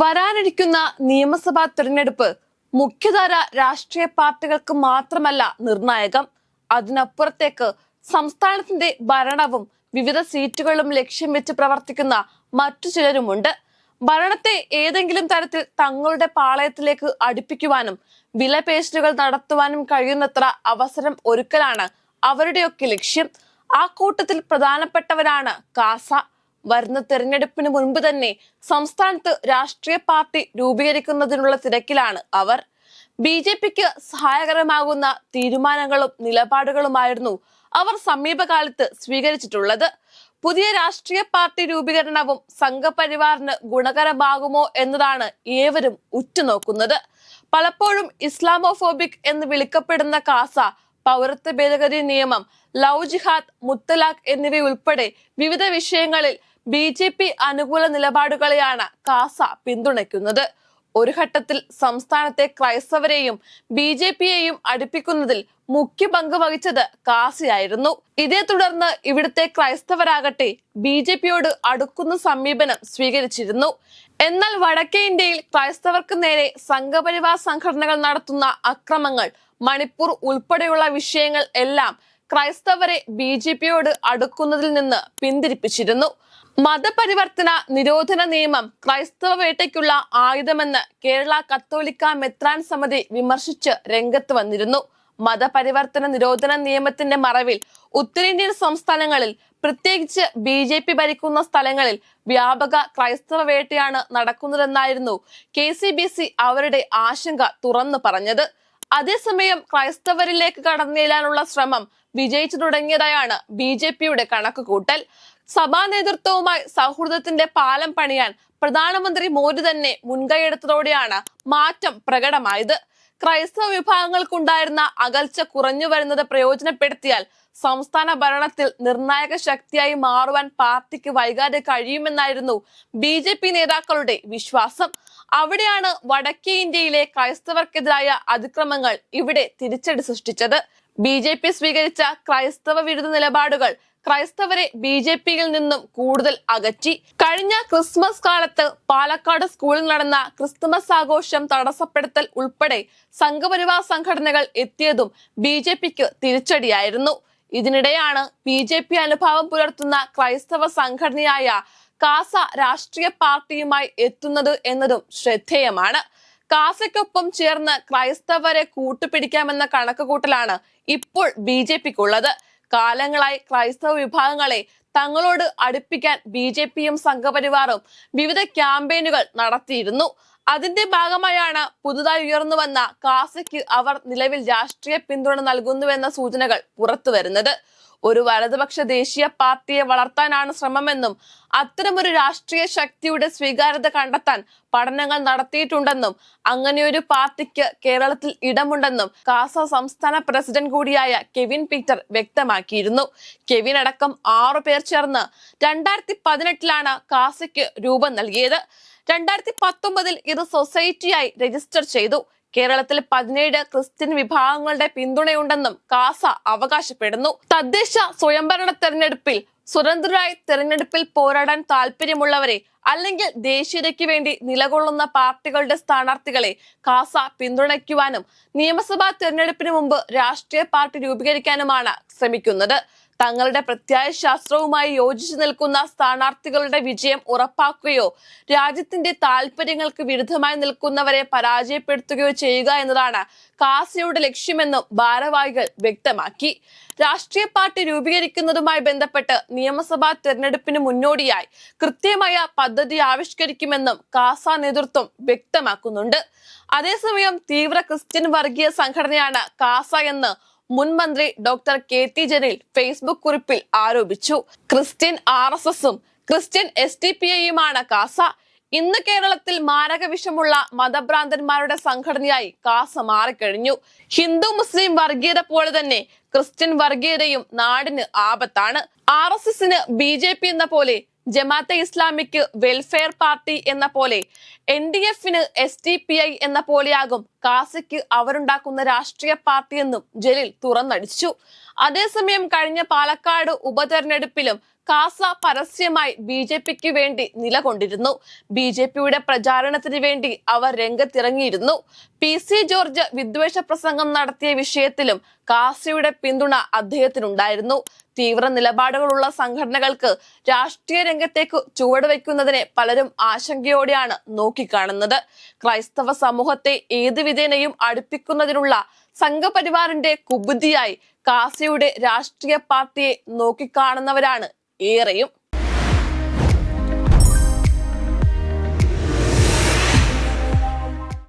വരാനിരിക്കുന്ന നിയമസഭാ തിരഞ്ഞെടുപ്പ് മുഖ്യധാര രാഷ്ട്രീയ പാർട്ടികൾക്ക് മാത്രമല്ല നിർണായകം. അതിനപ്പുറത്തേക്ക് സംസ്ഥാനത്തിന്റെ ഭരണവും വിവിധ സീറ്റുകളും ലക്ഷ്യം വെച്ച് പ്രവർത്തിക്കുന്ന മറ്റു ചിലരുമുണ്ട്. ഭരണത്തെ ഏതെങ്കിലും തരത്തിൽ തങ്ങളുടെ പാളയത്തിലേക്ക് അടുപ്പിക്കുവാനും വിലപേശലുകൾ നടത്തുവാനും കഴിയുന്നത്ര അവസരം ഒരുക്കലാണ് അവരുടെയൊക്കെ ലക്ഷ്യം. ആ കൂട്ടത്തിൽ പ്രധാനപ്പെട്ടവരാണ് കാസ വരുന്ന തെരഞ്ഞെടുപ്പിന് മുൻപ് തന്നെ സംസ്ഥാനത്ത് രാഷ്ട്രീയ പാർട്ടി രൂപീകരിക്കുന്നതിനുള്ള തിരക്കിലാണ് അവർ. ബി ജെ പിക്ക് സഹായകരമാകുന്ന തീരുമാനങ്ങളും നിലപാടുകളുമായിരുന്നു അവർ സമീപകാലത്ത് സ്വീകരിച്ചിട്ടുള്ളത്. പുതിയ രാഷ്ട്രീയ പാർട്ടി രൂപീകരണവും സംഘപരിവാറിന് ഗുണകരമാകുമോ എന്നതാണ് ഏവരും ഉറ്റുനോക്കുന്നത്. പലപ്പോഴും ഇസ്ലാമോഫോബിക് എന്ന് വിളിക്കപ്പെടുന്ന കാസ പൗരത്വ ഭേദഗതി നിയമം ലവ് ജിഹാദ് മുത്തലാഖ് എന്നിവയുൾപ്പെടെ വിവിധ വിഷയങ്ങളിൽ ബി ജെ പി അനുകൂല നിലപാടുകളെയാണ് കാസ പിന്തുണയ്ക്കുന്നത്. ഒരു ഘട്ടത്തിൽ സംസ്ഥാനത്തെ ക്രൈസ്തവരെയും ബി ജെ പിയെയും അടുപ്പിക്കുന്നതിൽ മുഖ്യ പങ്ക് വഹിച്ചത് കാസിയായിരുന്നു. ഇതേ തുടർന്ന് ഇവിടുത്തെ ക്രൈസ്തവരാകട്ടെ ബി ജെ പിയോട് അടുക്കുന്ന സമീപനം സ്വീകരിച്ചിരുന്നു. എന്നാൽ വടക്കേ ഇന്ത്യയിൽ ക്രൈസ്തവർക്ക് നേരെ സംഘപരിവാർ സംഘടനകൾ നടത്തുന്ന അക്രമങ്ങൾ മണിപ്പൂർ ഉൾപ്പെടെയുള്ള വിഷയങ്ങൾ എല്ലാം ക്രൈസ്തവരെ ബി ജെ പിയോട് അടുക്കുന്നതിൽ നിന്ന് പിന്തിരിപ്പിച്ചിരുന്നു. മതപരിവർത്തന നിരോധന നിയമം ക്രൈസ്തവ വേട്ടയ്ക്കുള്ള ആയുധമെന്ന് കേരള കത്തോലിക്ക മെത്രാൻ സമിതി വിമർശിച്ച് രംഗത്ത് വന്നിരുന്നു. മതപരിവർത്തന നിരോധന നിയമത്തിന്റെ മറവിൽ ഉത്തരേന്ത്യൻ സംസ്ഥാനങ്ങളിൽ പ്രത്യേകിച്ച് ബി ജെ പി ഭരിക്കുന്ന സ്ഥലങ്ങളിൽ വ്യാപക ക്രൈസ്തവ വേട്ടയാണ് നടക്കുന്നതെന്നായിരുന്നു കെ സി ബി സി അവരുടെ ആശങ്ക തുറന്നു പറഞ്ഞത്. അതേസമയം ക്രൈസ്തവരിലേക്ക് കടന്നേലാനുള്ള ശ്രമം വിജയിച്ചു തുടങ്ങിയതായാണ് ബി ജെ പിയുടെ കണക്കുകൂട്ടൽ. സഭാ നേതൃത്വവുമായി സൗഹൃദത്തിന്റെ പാലം പണിയാൻ പ്രധാനമന്ത്രി മോദി തന്നെ മുൻകൈയെടുത്തതോടെയാണ് മാറ്റം പ്രകടമായത്. ക്രൈസ്തവ വിഭാഗങ്ങൾക്കുണ്ടായിരുന്ന അകൽച്ച കുറഞ്ഞു വരുന്നത് പ്രയോജനപ്പെടുത്തിയാൽ സംസ്ഥാന ഭരണത്തിൽ നിർണായക ശക്തിയായി മാറുവാൻ പാർട്ടിക്ക് വൈകാതെ കഴിയുമെന്നായിരുന്നു ബി ജെ പി നേതാക്കളുടെ വിശ്വാസം. അവിടെയാണ് വടക്കേ ഇന്ത്യയിലെ ക്രൈസ്തവർക്കെതിരായ അതിക്രമങ്ങൾ ഇവിടെ തിരിച്ചടി സൃഷ്ടിച്ചത്. ബി ജെ പി സ്വീകരിച്ച ക്രൈസ്തവ വിരുദ്ധ നിലപാടുകൾ ക്രൈസ്തവരെ ബി ജെ പിയിൽ നിന്നും കൂടുതൽ അകറ്റി. കഴിഞ്ഞ ക്രിസ്മസ് കാലത്ത് പാലക്കാട് സ്കൂളിൽ നടന്ന ക്രിസ്തുമസ് ആഘോഷം തടസ്സപ്പെടുത്തൽ ഉൾപ്പെടെ സംഘപരിവാർ സംഘടനകൾ എത്തിയതും ബി ജെ പിക്ക് തിരിച്ചടിയായിരുന്നു. ഇതിനിടെയാണ് ബി ജെ പി അനുഭാവം പുലർത്തുന്ന ക്രൈസ്തവ സംഘടനയായ കാസ രാഷ്ട്രീയ പാർട്ടിയുമായി എത്തുന്നത് എന്നതും ശ്രദ്ധേയമാണ്. കാസയ്ക്കൊപ്പം ചേർന്ന് ക്രൈസ്തവരെ കൂട്ടുപിടിക്കാമെന്ന കണക്കുകൂട്ടലാണ് ഇപ്പോൾ ബി ജെ പിക്കുള്ളത്. കാലങ്ങളായി ക്രൈസ്തവ വിഭാഗങ്ങളെ തങ്ങളോട് അടുപ്പിക്കാൻ ബി ജെ പിയും സംഘപരിവാറും വിവിധ ക്യാമ്പയിനുകൾ നടത്തിയിരുന്നു. അതിന്റെ ഭാഗമായാണ് പുതുതായി ഉയർന്നു വന്ന കാസയ്ക്ക് അവർ നിലവിൽ രാഷ്ട്രീയ പിന്തുണ നൽകുന്നുവെന്ന സൂചനകൾ പുറത്തുവരുന്നത്. ഒരു വലതുപക്ഷ ദേശീയ പാർട്ടിയെ വളർത്താനാണ് ശ്രമമെന്നും അത്തരമൊരു രാഷ്ട്രീയ ശക്തിയുടെ സ്വീകാര്യത കണ്ടെത്താൻ പഠനങ്ങൾ നടത്തിയിട്ടുണ്ടെന്നും അങ്ങനെയൊരു പാർട്ടിക്ക് കേരളത്തിൽ ഇടമുണ്ടെന്നും കാസ സംസ്ഥാന പ്രസിഡന്റ് കൂടിയായ കെവിൻ പീറ്റർ വ്യക്തമാക്കിയിരുന്നു. കെവിൻ അടക്കം ആറു പേർ ചേർന്ന് രണ്ടായിരത്തി പതിനെട്ടിലാണ് കാസയ്ക്ക് രൂപം നൽകിയത്. രണ്ടായിരത്തി പത്തൊമ്പതിൽ ഇത് സൊസൈറ്റിയായി രജിസ്റ്റർ ചെയ്തു. കേരളത്തിൽ പതിനേഴ് ക്രിസ്ത്യൻ വിഭാഗങ്ങളുടെ പിന്തുണയുണ്ടെന്നും കാസ അവകാശപ്പെടുന്നു. തദ്ദേശ സ്വയംഭരണ തെരഞ്ഞെടുപ്പിൽ സ്വതന്ത്രരായി തെരഞ്ഞെടുപ്പിൽ പോരാടാൻ താല്പര്യമുള്ളവരെ അല്ലെങ്കിൽ ദേശീയതയ്ക്ക് വേണ്ടി നിലകൊള്ളുന്ന പാർട്ടികളുടെ സ്ഥാനാർത്ഥികളെ കാസ പിന്തുണയ്ക്കുവാനും നിയമസഭാ തെരഞ്ഞെടുപ്പിന് മുമ്പ് രാഷ്ട്രീയ പാർട്ടി രൂപീകരിക്കാനുമാണ് ശ്രമിക്കുന്നത്. തങ്ങളുടെ പ്രത്യായ ശാസ്ത്രവുമായി യോജിച്ചു നിൽക്കുന്ന സ്ഥാനാർത്ഥികളുടെ വിജയം ഉറപ്പാക്കുകയോ രാജ്യത്തിന്റെ താല്പര്യങ്ങൾക്ക് വിരുദ്ധമായി നിൽക്കുന്നവരെ പരാജയപ്പെടുത്തുകയോ ചെയ്യുക എന്നതാണ് കാസിയുടെ ലക്ഷ്യമെന്നും ഭാരവാഹികൾ വ്യക്തമാക്കി. രാഷ്ട്രീയ പാർട്ടി രൂപീകരിക്കുന്നതുമായി ബന്ധപ്പെട്ട് നിയമസഭാ തെരഞ്ഞെടുപ്പിന് മുന്നോടിയായി കൃത്യമായ പദ്ധതി ആവിഷ്കരിക്കുമെന്നും കാസ നേതൃത്വം വ്യക്തമാക്കുന്നുണ്ട്. അതേസമയം തീവ്ര ക്രിസ്ത്യൻ വർഗീയ സംഘടനയാണ് കാസ എന്ന് മുൻ മന്ത്രി doctor K T Jaleel Facebook കുറിപ്പിൽ ആരോപിച്ചു. ക്രിസ്ത്യൻ ആർ എസ് എസും ക്രിസ്ത്യൻ എസ് ടി പി ഐയുമാണ് കാസ. ഇന്ന് കേരളത്തിൽ മാരക വിഷമുള്ള മതഭ്രാന്തന്മാരുടെ സംഘടനയായി കാസ മാറിക്കഴിഞ്ഞു. ഹിന്ദു മുസ്ലിം വർഗീയത പോലെ തന്നെ ക്രിസ്ത്യൻ വർഗീയതയും നാടിന് ആപത്താണ്. ആർ എസ് എസിന് ബി ജെ പി എന്ന പോലെ ജമാഅത്തെ ഇസ്ലാമിക്ക് വെൽഫെയർ പാർട്ടി എന്ന പോലെ എൻ ഡി എഫിന് എസ് ഡി പി ഐ എന്ന പോലെയാകും കാസയ്ക്ക് അവരുണ്ടാക്കുന്ന രാഷ്ട്രീയ പാർട്ടിയെന്നും ജലീൽ തുറന്നടിച്ചു. അതേസമയം കഴിഞ്ഞ പാലക്കാട് ഉപതെരഞ്ഞെടുപ്പിലും കാസ പരസ്യമായി ബി ജെ പിക്ക് വേണ്ടി നിലകൊണ്ടിരുന്നു. ബി ജെ പിയുടെ പ്രചാരണത്തിന് വേണ്ടി അവർ രംഗത്തിറങ്ങിയിരുന്നു. പി സി ജോർജ് വിദ്വേഷ പ്രസംഗം നടത്തിയ വിഷയത്തിലും കാസയുടെ പിന്തുണ അദ്ദേഹത്തിനുണ്ടായിരുന്നു. തീവ്ര നിലപാടുകളുള്ള സംഘടനകൾക്ക് രാഷ്ട്രീയ രംഗത്തേക്ക് ചുവടുവെക്കുന്നതിനെ പലരും ആശങ്കയോടെയാണ് നോക്കിക്കാണുന്നത്. ക്രൈസ്തവ സമൂഹത്തെ ഏത് വിധേനയും അടുപ്പിക്കുന്നതിനുള്ള സംഘപരിവാറിന്റെ കുബുദ്ധിയായി കാസയുടെ രാഷ്ട്രീയ പാർട്ടിയെ നോക്കിക്കാണുന്നവരാണ് ഏറെയും